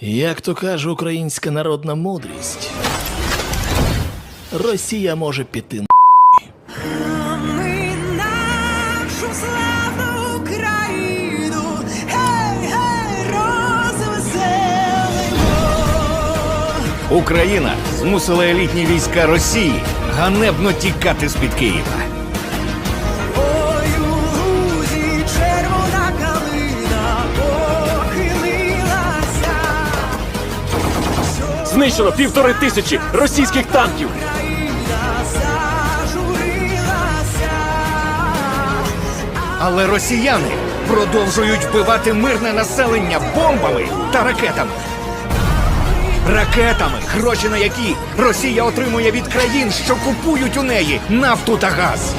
Як то каже українська народна мудрість, Росія може піти на. Ми нашу славну Україну, гей, гей, розвеселимо. Україна змусила елітні війська Росії ганебно тікати з-під Києва. Знищено півтори тисячі російських танків. Але росіяни продовжують вбивати мирне населення бомбами та ракетами. Ракетами, гроші на які Росія отримує від країн, що купують у неї нафту та газ.